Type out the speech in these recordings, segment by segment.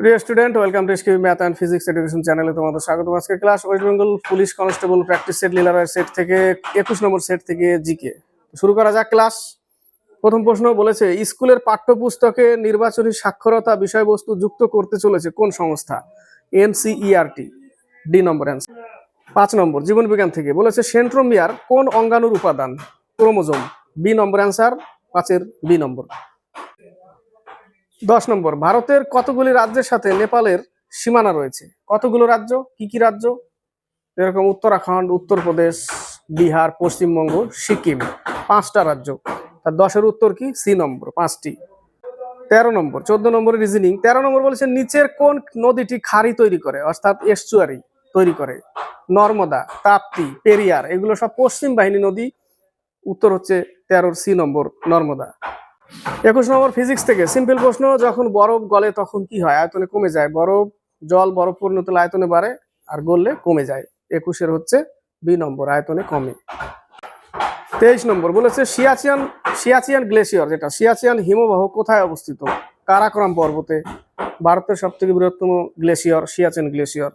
প্রিয় student welcome to SQ math and physics education চ্যানেলে তোমাদের স্বাগত আজকে class West Bengal police constable practice set লীলারায় set থেকে একুশ নম্বর সেট থেকে জিকে শুরু করা যাক ক্লাস প্রথম প্রশ্ন বলেছে, স্কুলের পাঠ্যপুস্তকে নির্বাচনী সাক্ষরতা বিষয়বস্তু যুক্ত করতে চলেছে কোন সংস্থা? এনসিইআরটি ডি নম্বর অ্যান্সার পাঁচ নম্বর, জীবন বিজ্ঞান থেকে বলেছে সেন্ট্রোমিয়ার কোন অঙ্গাণুর উপাদান? ক্রোমোজোম বি নম্বর অ্যান্সার পাঁচের বি নম্বর দশ নম্বর, ভারতের কতগুলি রাজ্যের সাথে নেপালের সীমানা রয়েছে? কতগুলো রাজ্য? কি কি রাজ্য? এরকম উত্তরাখণ্ড, উত্তরপ্রদেশ, বিহার, পশ্চিমবঙ্গ, সিকিম, পাঁচটা রাজ্য। তার দশের উত্তর কি? সি নম্বর, পাঁচটি। তেরো নম্বর, চোদ্দ নম্বরের রিজনিং তেরো নম্বর বলেছে, নিচের কোন নদীটি খাড়ি তৈরি করে? অর্থাৎ এস্টুয়ারি তৈরি করে। নর্মদা, তাপ্তি, পেরিয়ার, এগুলো সব পশ্চিম বাহিনী নদী। উত্তর হচ্ছে তেরোর সি নম্বর, নর্মদা। একুশ নম্বর ফিজিক্স থেকে। সিম্পল প্রশ্ন, যখন বরফ গলে তখন কি হয়? আয়তনে কমে যায়। বরফ, জল, বরফ পরিণত আয়তনে বাড়ে আর গললে কমে যায়। একুশের হচ্ছে বি নম্বর, আয়তনে কমে। তেইশ নম্বর, বলেছে সিয়াচিয়ান সিয়াচিয়ান গ্লেশিয়ার যেটা, সিয়াচিয়ান হিমবাহ কোথায় অবস্থিত? কারাকরাম পর্বতে। ভারতের সব থেকে বৃহত্তম গ্লেশিয়ার, সিয়াচিয়ান গ্লেশিয়ার।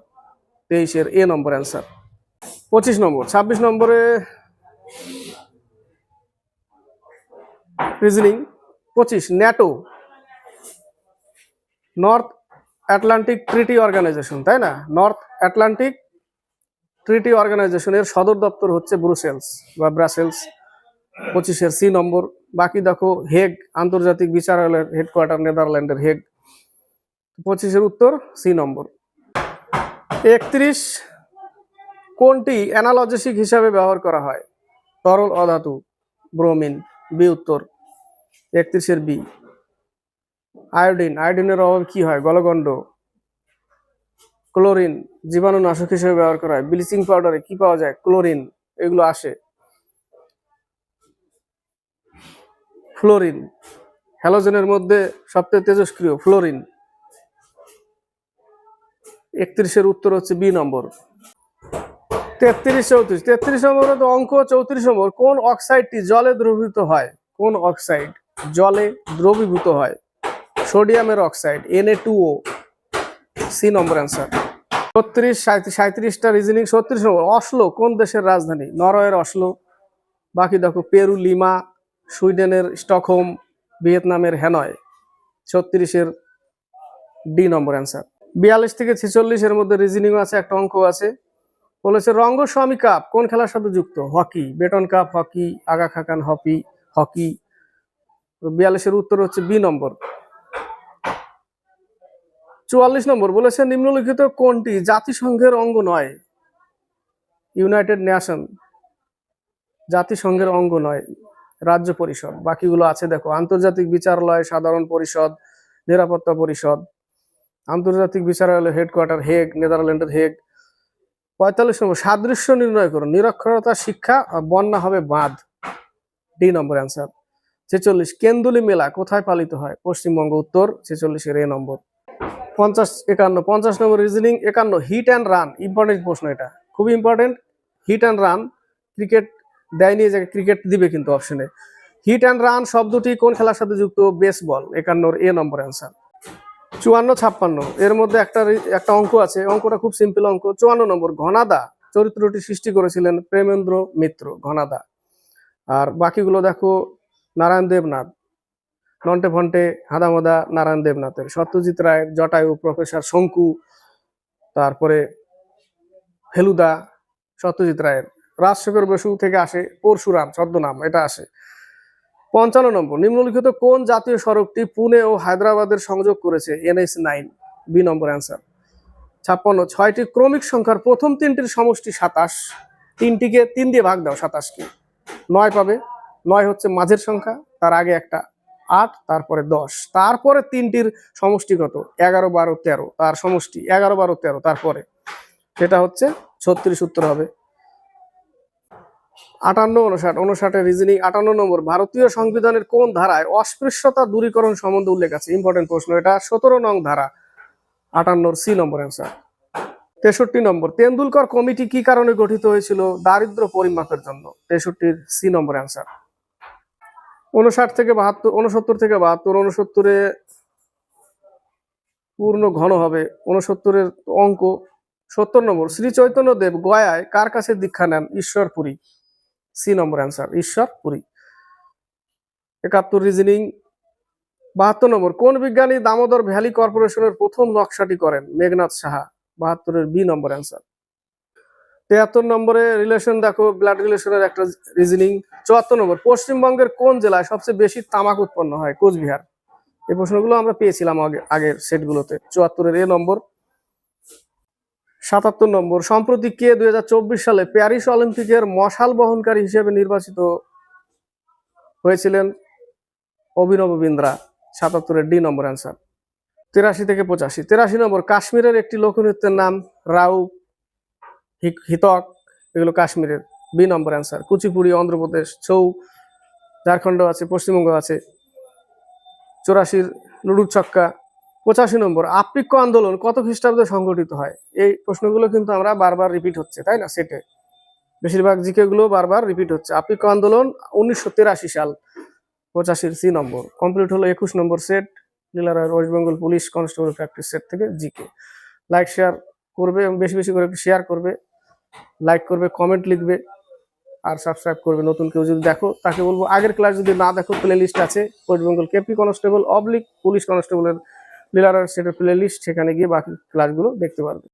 তেইশের এ নম্বর অ্যান্সার পঁচিশ নম্বর, ছাব্বিশ নম্বরে রিজনিং পঁচিশ NATO North Atlantic Treaty Organization তাই না? নর্থ অ্যাটলান্টিক ট্রিটি অর্গানাইজেশনের সদর দপ্তর হচ্ছে ব্রুসেলস বা ব্রাসেলস। পঁচিশের সি নম্বর। বাকি দেখো, হেগ, আন্তর্জাতিক বিচারালয়ের হেডকোয়ার্টার নেদারল্যান্ডের হেগ। পঁচিশের উত্তর, সি নম্বর। একত্রিশ, কোনটি অ্যানালজেসিক হিসাবে ব্যবহার করা হয়? তরল অধাতু, ব্রোমিন, বি উত্তর। একত্রিশের বি। আয়োডিন, আয়োডিনের অভাবে কি হয়? গলগণ্ড। ক্লোরিন, জীবাণুনাশক হিসেবে ব্যবহার করা হয়। ব্লিচিং পাউডারে কি পাওয়া যায়? ক্লোরিন, এগুলো আসে। ফ্লোরিন, হ্যালোজেনের মধ্যে সবচেয়ে তেজস্ক্রিয় ফ্লোরিন। একত্রিশের উত্তর হচ্ছে বি নম্বর। তেত্রিশ, চৌত্রিশ। তেত্রিশ নম্বর অঙ্ক, চৌত্রিশ নম্বর। কোন অক্সাইডটি জলে দ্রবীভূত হয়? কোন অক্সাইড? জলে দ্রবীভূত হয়। সোডিয়ামের oxide NA two O C নম্বর অ্যান্সার। ছত্রিশ সাঁত্রিশটা রিজনিং ছত্রিশ নম্বর। অসলো কোন দেশের রাজধানী? নরওয়ের অসলো বাকি দেখো, পেরু, লিমা, সুইডেনের স্টকহোম, ভিয়েতনামের হ্যানয়। ছত্রিশের ডি নম্বর অ্যান্সার। বিয়াল্লিশ থেকে ছেচল্লিশের মধ্যে রিজনিং আছে, একটা অঙ্ক আছে। বলেছে, রঙ্গস্বামী কাপ কোন খেলার সাথে যুক্ত? Hockey. Beighton cup hockey, Aga Khan hockey hockey. বিয়াল্লিশের উত্তর হচ্ছে বি নম্বর। চুয়াল্লিশ নম্বর বলেছে নিম্নলিখিত কোনটি জাতিসংঘের অঙ্গ নয়? ইউনাইটেড নেশন জাতিসংঘের অঙ্গ নয়, রাজ্য পরিষদ। বাকিগুলো আছে, দেখো, আন্তর্জাতিক বিচারালয়, সাধারণ পরিষদ, নিরাপত্তা পরিষদ। আন্তর্জাতিক বিচারালয় হেডকোয়ার্টার হেগ, নেদারল্যান্ডের হেগ। পঁয়তাল্লিশ নম্বর, সাদৃশ্য নির্ণয় করুন, নিরক্ষরতা শিক্ষা, বন্যা হবে বাঁধ। ডি নম্বর অ্যান্সার। ছেচল্লিশ। কেন্দুলি মেলা কোথায় পালিত হয়? পশ্চিমবঙ্গ উত্তর, ছেচল্লিশের এ নম্বর। পঞ্চাশ, একান্ন। পঞ্চাশ নম্বর রিজনিং একান্ন। হিট অ্যান্ড রান ইম্পর্টেন্ট প্রশ্ন এটা। খুবই important hit and run cricket দেয়নি যে ক্রিকেট দিবে কিন্তু অপশনে হিট অ্যান্ড রান শব্দটি কোন খেলার সাথে যুক্ত? বেসবল একান্নর এ নম্বর অ্যান্সার চুয়ান্ন, ছাপ্পান্ন। এর মধ্যে একটা একটা অঙ্ক আছে। অঙ্কটা খুব সিম্পল অঙ্ক। চুয়ান্ন নম্বর, ঘনাদা চরিত্রটি সৃষ্টি করেছিলেন প্রেমেন্দ্র মিত্র, ঘনাদা। আর বাকিগুলো দেখো নারায়ণ দেবনাথ, নন্টে ফন্টে হাদামদা নারায়ণ দেবনাথের, সত্যজিৎ রায়ের, জটায়ু, প্রফেসর শঙ্কু, তারপরে ফেলুদা, সত্যজিৎ রায়ের, রাজশেখর বসু থেকে আসে পরশুরাম, ছদ্মনাম, এটা আসে। পঞ্চান্ন নম্বর, নিম্নলিখিত কোন জাতীয় সড়কটি পুনে ও হায়দ্রাবাদের সংযোগ করেছে? এনএস নাইন, বি নম্বর অ্যান্সার। ছাপ্পান্ন, ছয়টি ক্রমিক সংখ্যার প্রথম তিনটির সমষ্টি সাতাশ, তিনটিকে তিন দিয়ে ভাগ দাও সাতাশকে। নয় পাবে। নয় হচ্ছে মাঝের সংখ্যা, তার আগে একটা আট, তারপরে দশ। তারপরে তিনটির সমষ্টিগত এগারো, বারো, তেরো। তার সমষ্টি এগারো, বারো, তেরো। তারপরে সেটা হচ্ছে ছত্রিশ উত্তর হবে। আটান্ন, উনষাট। উনষাটের রিজনিং আটান্ন নম্বর। ভারতীয় সংবিধানের কোন ধারায় অস্পৃশ্যতা দূরীকরণ সম্বন্ধে উল্লেখ আছে? ইম্পর্টেন্ট প্রশ্ন এটা। সতেরো নং ধারা। আটান্নর সি নম্বর অ্যান্সার তেষট্টি নম্বর। তেন্ডুলকর কমিটি কি কারণে গঠিত হয়েছিল? দারিদ্র পরিমাপের জন্য। তেষট্টির সি নম্বর অ্যান্সার উনষাট থেকে বাহাত্তর উনসত্তর থেকে বাহাত্তর উনসত্তরে পূর্ণ ঘন হবে উনসত্তরের অঙ্ক সত্তর নম্বর। শ্রী চৈতন্য দেব গয়ায় কার কাছে দীক্ষা নেন? ঈশ্বরপুরী। সি নম্বর অ্যান্সার ঈশ্বরপুরী। একাত্তর রিজনিং বাহাত্তর নম্বর, কোন বিজ্ঞানী দামোদর ভ্যালি কর্পোরেশনের প্রথম নকশাটি করেন? মেঘনাথ সাহা। বাহাত্তরের বি নম্বর অ্যান্সার তেহাত্তর নম্বরে রিলেশন দেখো ব্লাড রিলেশনের একটা রিজনিং চুয়াত্তর নম্বর, পশ্চিমবঙ্গের কোন জেলায় সবচেয়ে বেশি তামাক উৎপন্ন হয়? কোচবিহার। এই প্রশ্নগুলো আমরা পেয়েছিলাম আগে, আগের সেটগুলোতে চুয়াত্তরের এ নম্বর। সাতাত্তর নম্বর, সম্প্রতি কে দুই হাজার চব্বিশ সালে প্যারিস অলিম্পিকের মশাল বহনকারী হিসেবে নির্বাচিত হয়েছিলেন অভিনব বিন্দ্রা? সাতাত্তরের ডি নম্বর অ্যান্সার তিরাশি থেকে পঁচাশি। তিরাশি নম্বর, কাশ্মীরের একটি লোকনৃত্যের নাম রাউ হিতক, এগুলো কাশ্মীরের বি নম্বর অ্যান্সার কুচিপুড়ি, অন্ধ্রপ্রদেশ, ছৌ, ঝাড়খণ্ড আছে, পশ্চিমবঙ্গ আছে, চৌরাশির লুডুর ছক্কা, পঁচাশি নম্বর আপ্পিক্য আন্দোলন কত খ্রিস্টাব্দে সংগঠিত হয়? এই প্রশ্নগুলো কিন্তু আমরা বারবার রিপিট হচ্ছে, তাই না? সেটে বেশিরভাগ জিকে গুলো বারবার রিপিট হচ্ছে। আপ্পিক্য আন্দোলন উনিশশো তেরাশি সাল, পঁচাশির সি নম্বর। কমপ্লিট হলো একুশ নম্বর set লীলারায় West Bengal police constable practice set থেকে জিকে। লাইক শেয়ার করবে এবং বেশি বেশি করে শেয়ার করবে। লাইক করবে কমেন্ট লিখবে আর সাবস্ক্রাইব করবে। নতুন কেউ যদি দেখো, তাকে বলব, আগের ক্লাস যদি না দেখো প্লে লিস্ট আছে West Bengal KP constable oblique police কনস্টেবলের লিলার সেটের প্লে লিস্ট সেখানে গিয়ে বাকি ক্লাসগুলো দেখতে পারবে।